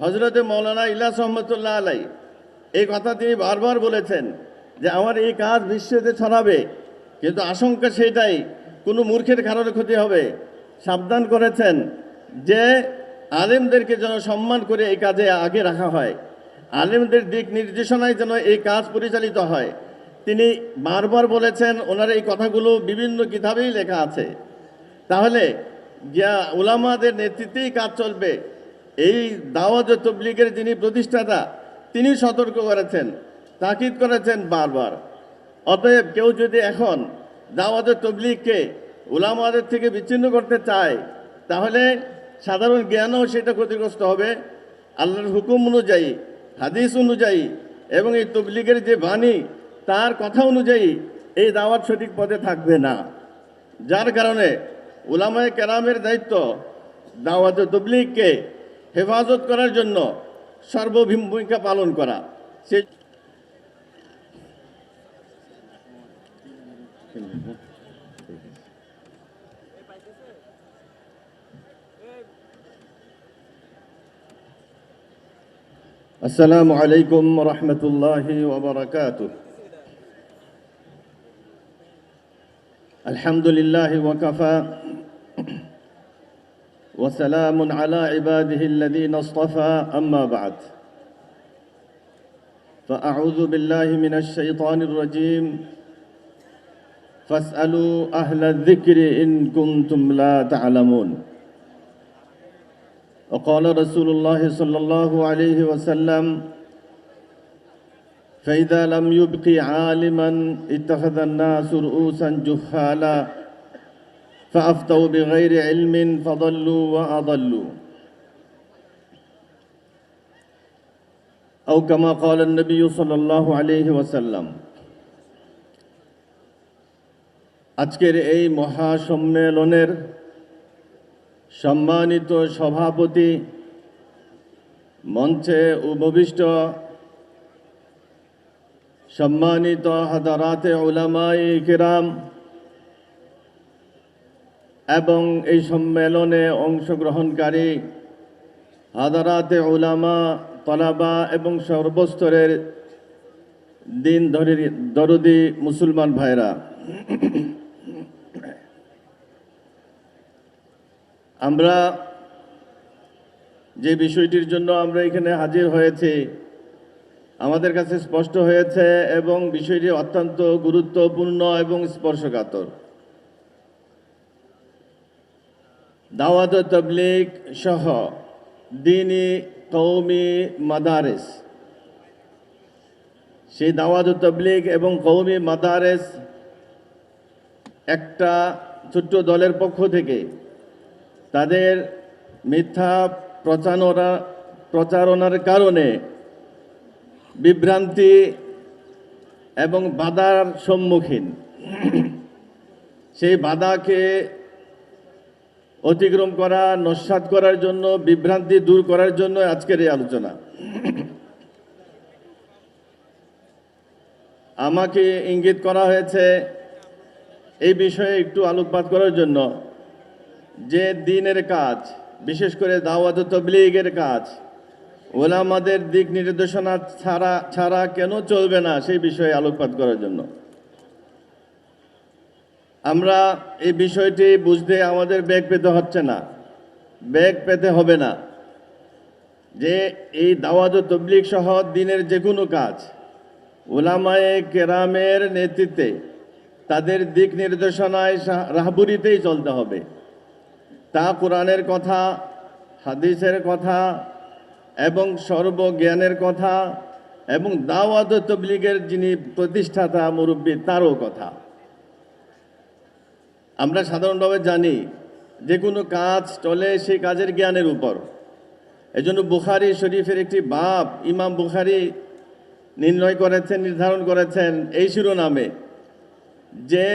হজরতে মৌলানা ইলাস রহমতুল্লাহ আলাই, এই কথা তিনি বারবার বলেছেন যে আমার এই কাজ বিশ্বতে ছড়াবে, কিন্তু আশঙ্কা সেটাই, কোনো মূর্খের কারণে ক্ষতি হবে। সাবধান করেছেন যে আলেমদেরকে যেন সম্মান করে এই কাজে আগে রাখা হয়। আলেমদের দিক নির্দেশনায় যেন এই কাজ পরিচালিত হয়। তিনি বারবার বলেছেন, ওনার এই কথাগুলো বিভিন্ন কিতাবেই লেখা আছে। তাহলে ওলামাদের নেতৃত্বেই কাজ চলবে। এই দাওয়াত তবলিগের যিনি প্রতিষ্ঠাতা, তিনি সতর্ক করেছেন, তাকিদ করেছেন বারবার। অতএব কেউ যদি এখন দাওয়াত তবলিগকে ওলামাদের থেকে বিচ্ছিন্ন করতে চায়, তাহলে সাধারণ জ্ঞানও সেটা ক্ষতিগ্রস্ত হবে। আল্লাহর হুকুম অনুযায়ী, হাদিস অনুযায়ী এবং এই তবলিগের যে বাণী, তার কথা অনুযায়ী এই দাওয়াত সঠিক পথে থাকবে না। যার কারণে উলামায়ে কেরামের দায়িত্ব দাওয়াত তবলিগকে হেফাজত করার জন্য সর্বভীম ভূমিকা পালন করা। সে আসসালামু আলাইকুম রহমতুল্লাহ ওবরাকাত আলহামদুলিল্লাহ ওয়াকাফা وسلام على عباده الذين اصطفى أما بعد. فأعوذ بالله من الشيطان الرجيم. فاسألوا أهل الذكر إن كنتم لا تعلمون. وقال رسول الله صلى الله عليه وسلم فإذا لم يبق عالما اتخذ الناس رؤوسا جهالا فأفتوا بغير علم فضلوا وأضلوا أو كما قال النبي صلى الله عليه وسلم আজকের এই মহাসম্মেলনের সম্মানিত সভাপতি মঞ্চে উপবিষ্ট সম্মানিত হাদারাতে ওলামাই কিরাম এবং এই সম্মেলনে অংশগ্রহণকারী হাদারাতে ওলামা তলাবা এবং সর্বস্তরের দিন দরদি মুসলমান ভাইরা। আমরা যে বিষয়টির জন্য আমরা এখানে হাজির হয়েছি, আমাদের কাছে স্পষ্ট হয়েছে এবং বিষয়টি অত্যন্ত গুরুত্বপূর্ণ এবং স্পর্শকাতর। দাওয়াত তবলিগ সহ দিনী কৌমি মাদারেস। সেই দাওয়াত তবলিগ এবং কৌমি মাদারেস একটা ছোট্ট দলের পক্ষ থেকে তাদের মিথ্যা প্রচারণা প্রচারণার কারণে বিভ্রান্তি এবং বাধার সম্মুখীন। সেই বাধাকে অতিক্রম করা, নস্বাত করার জন্য, বিভ্রান্তি দূর করার জন্য আজকের এই আলোচনা। আমাকে ইঙ্গিত করা হয়েছে এই বিষয়ে একটু আলোকপাত করার জন্য যে দিনের কাজ, বিশেষ করে দাওয়াত তবলিগের কাজ, ওলামাদের দিক নির্দেশনা ছাড়া ছাড়া কেন চলবে না সেই বিষয়ে আলোকপাত করার জন্য। আমরা এই বিষয়টি বুঝতে আমাদের বেগ পেতে হচ্ছে না। বেগ পেতে হবে না। যে এই দাওয়াত ও তবলিগ সহ দিনের যে কোনো কাজ ওলামায়ে কেরামের নেতৃত্বে তাদের দিক নির্দেশনায় রাহবুরিতেই চলতে হবে। তা কোরআনের কথা, হাদিসের কথা এবং সর্বজ্ঞানের কথা এবং দাওয়াত তবলিগের যিনি প্রতিষ্ঠাতা মুরব্বী, তারও কথা। আমরা সাধারণভাবে জানি যে কোনো কাজ চলে সেই কাজের জ্ঞানের উপর। এজন্য বুখারি শরীফের একটি বাপ ইমাম বুখারি নির্ণয় করেছেন, নির্ধারণ করেছেন এই শিরোনামে যে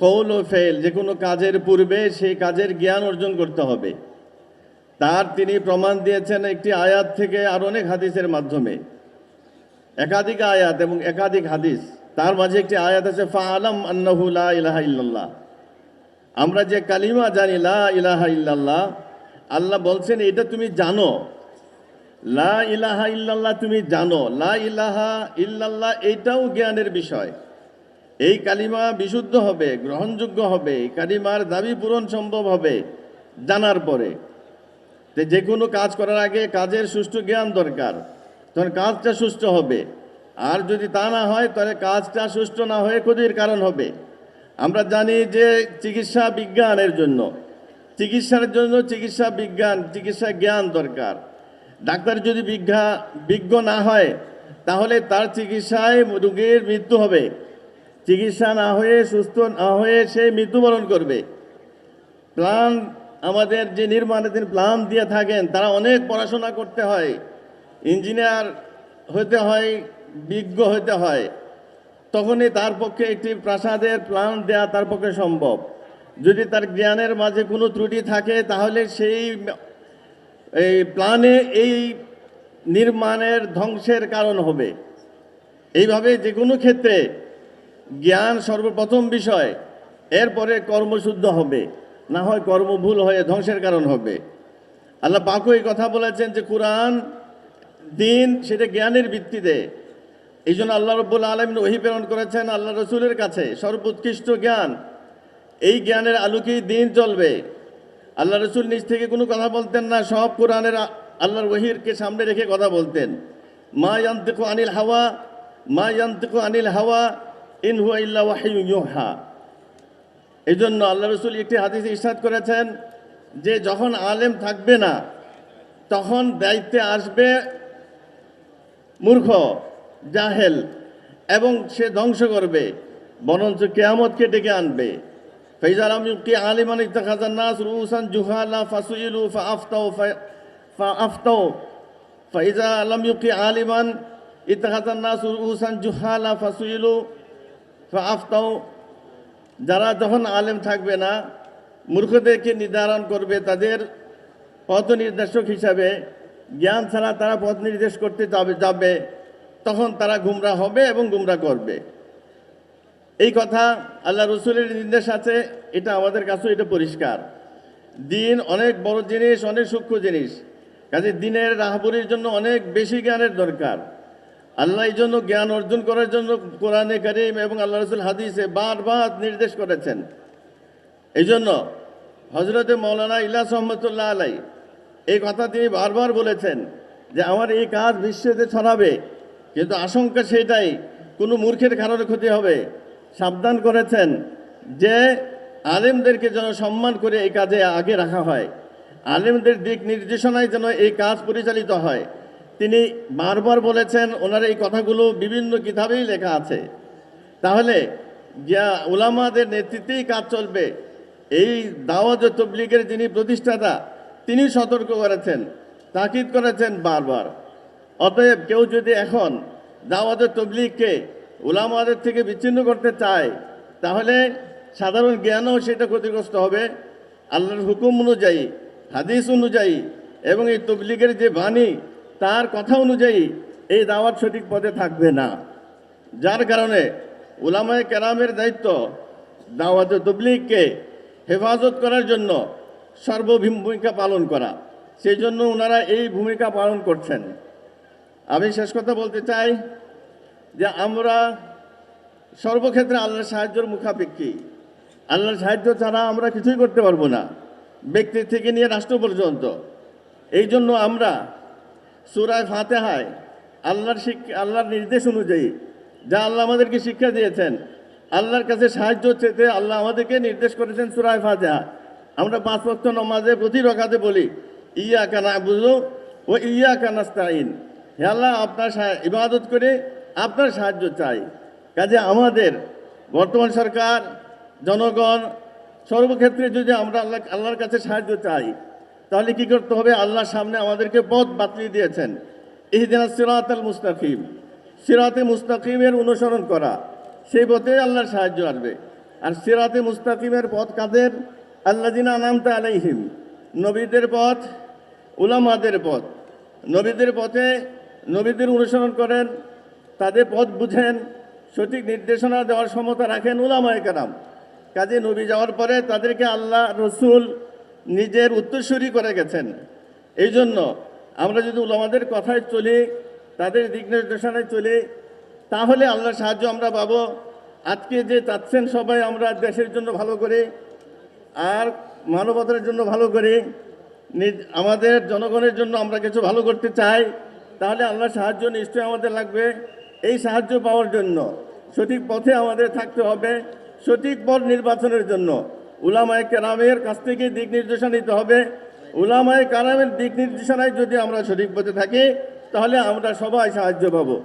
কৌল ও ফেল যে কোনো কাজের পূর্বে সেই কাজের জ্ঞান অর্জন করতে হবে। তার তিনি প্রমাণ দিয়েছেন একটি আয়াত থেকে আর অনেক হাদিসের মাধ্যমে। একাধিক আয়াত এবং একাধিক হাদিস। তার মাঝে একটি আয়াত আছে ফা আলম আন্নাহু লা ইলাহা আমরা যে কালিমা জানি, লা ইলাহা ইল্লাল্লাহ, আল্লাহ বলছেন, এটা তুমি জানো। লা ইলাহা ইল্লাল্লাহ তুমি জানো। লা ইলাহা ইল্লাল্লাহ এইটাও জ্ঞানের বিষয়। এই কালিমা বিশুদ্ধ হবে, গ্রহণযোগ্য হবে, এই কালিমার দাবি পূরণ সম্ভব হবে জানার পরে। যে কোনো কাজ করার আগে কাজের সুষ্ঠু জ্ঞান দরকার, তখন কাজটা সুষ্ঠু হবে। আর যদি তা না হয়, তাহলে কাজটা সুষ্ঠু না হয়ে ক্ষতির কারণ হবে। আমরা জানি যে চিকিৎসা বিজ্ঞানের জন্য, চিকিৎসার জন্য চিকিৎসা বিজ্ঞান, চিকিৎসা জ্ঞান দরকার। ডাক্তার যদি বিজ্ঞা, বিজ্ঞ না হয়, তাহলে তার চিকিৎসায় রোগীর মৃত্যু হবে। চিকিৎসা না হয়ে, সুস্থ না হয়ে সে মৃত্যুবরণ করবে। প্ল্যান আমাদের যে নির্মাণে তিনি প্ল্যান দিয়ে থাকেন, তারা অনেক পড়াশোনা করতে হয়। ইঞ্জিনিয়ার হতে হয়, বিজ্ঞ হতে হয়। তখনই তার পক্ষে একটি প্রাসাদের প্ল্যান দেওয়া তার পক্ষে সম্ভব। যদি তার জ্ঞানের মাঝে কোনো ত্রুটি থাকে, তাহলে সেই, এই প্ল্যানে এই নির্মাণের ধ্বংসের কারণ হবে। এইভাবে যে কোনো ক্ষেত্রে জ্ঞান সর্বপ্রথম বিষয়, এরপরে কর্মশুদ্ধ হবে। না হয় কর্মভুল হয়ে ধ্বংসের কারণ হবে। আল্লাহ পাকু এই কথা বলেছেন যে, কোরআন দিন সেটা জ্ঞানের ভিত্তিতে এই জন্য আল্লাহ রব্বুল আলম ওহি প্রেরণ করেছেন আল্লাহ রসুলের কাছে, সর্বোৎকৃষ্ট জ্ঞান। এই জ্ঞানের আলোকেই দিন চলবে। আল্লাহ রসুল নিজ থেকে কোনো কথা বলতেন না, সব কোরআনের আল্লাহর ওহিরকে সামনে রেখে কথা বলতেন। মা ইয়ান্তিকু আনিল হাওয়া, মা ইয়ান্তিকু আনিল হাওয়া, ইন হুয়া ইল্লা ওয়াহিয়ু ইউহা। এই জন্য আল্লাহ রসুল একটি হাদিসে ইরশাদ করেছেন যে, যখন আলেম থাকবে না, তখন দায়িত্বে আসবে মূর্খ। জাহেল এবং সে ধ্বংস করবে। বরঞ্চ কেয়ামতকে ডেকে আনবে। ফৈজাল আমিউকি আলিমান ইত্তাখাজান নাস রুসান জুহালা ফাসুইলু ফাআফতাউ ফাআফতাউ। ফাইজা আলম ইউকি আলিমান ইত্তাখাজান নাস রুসান জুহালা ফাসুইলু ফাআফতাউ। যারা যখন আলেম থাকবে না, মূর্খদেরকে নির্ধারণ করবে তাদের পথ নির্দেশক হিসাবে। জ্ঞান ছাড়া তারা পথ নির্দেশ করতে যাবে যাবে। তখন তারা গুমরা হবে এবং গুমরা করবে। এই কথা আল্লাহ রসুলের নির্দেশ আছে, এটা আমাদের কাছেও এটা পরিষ্কার। দিন অনেক বড় জিনিস, অনেক সূক্ষ্ম জিনিস। কাজে দিনের রাহবরির জন্য অনেক বেশি জ্ঞানের দরকার। আল্লাহ এই জন্য জ্ঞান অর্জন করার জন্য কোরআনে করিম এবং আল্লাহ রসুল হাদিসে বারবার নির্দেশ করেছেন। এই জন্য হজরতে মৌলানা ইলাস রহমতুল্লাহ আলাই এই কথা তিনি বারবার বলেছেন যে, আমার এই কাজ বিশ্বতে ছড়াবে কিন্তু আশঙ্কা সেটাই কোনো মূর্খের কারণে ক্ষতি হবে। সাবধান করেছেন যে আলেমদেরকে যেন সম্মান করে এই কাজে আগে রাখা হয়। আলেমদের দিক নির্দেশনায় যেন এই কাজ পরিচালিত হয়। তিনি বারবার বলেছেন, ওনার এই কথাগুলো বিভিন্ন কিতাবেই লেখা আছে। তাহলে যা ওলামাদের নেতৃত্বেই কাজ চলবে, এই দাওয়াত ও তবলিগের যিনি প্রতিষ্ঠাতা তিনি সতর্ক করেছেন, তাকিদ করেছেন বারবার। অতএব কেউ যদি এখন দাওয়াত ও তবলিগকে ওলামাদের থেকে বিচ্ছিন্ন করতে চায়, তাহলে সাধারণ জ্ঞানও সেটা ক্ষতিগ্রস্ত হবে। আল্লাহর হুকুম অনুযায়ী, হাদিস অনুযায়ী এবং এই তবলিগের যে বাণী, তার কথা অনুযায়ী এই দাওয়াত সঠিক পথে থাকবে না। যার কারণে উলামায়ে কেরামের দায়িত্ব দাওয়াত তবলিগকে হেফাজত করার জন্য সর্বভীম ভূমিকা পালন করা। সেই জন্য ওনারা এই ভূমিকা পালন করছেন। আমি শেষ কথা বলতে চাই যে আমরা সর্বক্ষেত্রে আল্লাহর সাহায্যের মুখাপেক্ষী। আল্লাহর সাহায্য ছাড়া আমরা কিছুই করতে পারব না। ব্যক্তি থেকে নিয়ে রাষ্ট্র পর্যন্ত। এই জন্য আমরা সুরায় ফাতেহায় আল্লাহর শিক্ষা আল্লাহর নির্দেশ অনুযায়ী যা আল্লাহ আমাদেরকে শিক্ষা দিয়েছেন, আল্লাহর কাছে সাহায্য চেতে আল্লাহ আমাদেরকে নির্দেশ করেছেন সুরায় ফাতেহা। আমরা পাঁচ ভক্ত নমাজে প্রতি রকাতে বলি ইয়া কানা বুঝো ও ইয়া কানাস্তাইন হে আল্লাহ, আপনার ইবাদত করে আপনার সাহায্য চাই। কাজে আমাদের বর্তমান সরকার, জনগণ, সর্বক্ষেত্রে যদি আমরা আল্লাহ, আল্লাহর কাছে সাহায্য চাই, তাহলে কি করতে হবে? আল্লাহর সামনে আমাদেরকে পথ বাতলি দিয়েছেন। ইহদিন সিরাত আল মুস্তাকিম। সিরাতে মুস্তাকিমের অনুসরণ করা, সেই পথে আল্লাহর সাহায্য আসবে। আর সিরাতে মুস্তাকিমের পথ কাদের? আল্লাদিনা আনামতা আলাইহিম। নবীদের পথ, উলামাদের পথ। নবীদের পথে নবীদের অনুসরণ করেন, তাদের পথ বুঝেন, সঠিক নির্দেশনা দেওয়ার ক্ষমতা রাখেন উলামায়ে কেরাম। কাজে নবী যাওয়ার পরে তাদেরকে আল্লাহ রসুল নিজের উত্তরসূরি করে গেছেন। এই জন্য আমরা যদি ওলামাদের কথায় চলি, তাদের দিক নির্দেশনায় চলি, তাহলে আল্লাহর সাহায্য আমরা পাবো। আজকে যে চাচ্ছেন সবাই আমরা দেশের জন্য ভালো করে, আর মানবতার জন্য ভালো করি আমাদের জনগণের জন্য আমরা কিছু ভালো করতে চাই। তাহলে আল্লাহর সাহায্য নিশ্চয়ই আমাদের লাগবে। এই সাহায্য পাওয়ার জন্য সঠিক পথে আমাদের থাকতে হবে, সঠিক পথ নির্বাচনের জন্য। উলামায়ে কেরামের কাছ থেকে দিক নির্দেশনা নিতে হবে। উলামায়ে কারামের দিক নির্দেশনায় যদি আমরা সঠিক পথে থাকি, তাহলে আমরা সবাই সাহায্য পাবো।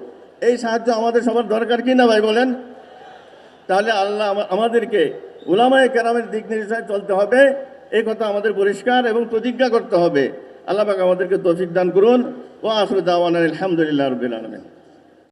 এই সাহায্য আমাদের সবার দরকার কি না ভাই বলেন? তাহলে আল্লাহ আমাদেরকে উলামায় কেরামের দিক নির্দেশনায় চলতে হবে। এই কথা আমাদের পরিষ্কার এবং প্রতিজ্ঞা করতে হবে। আল্লাহ আমাদেরকে তৌফিক দান করুন। ও আসর দাওয়ান আলহামদুলিল্লাহ রবিল আলমিন।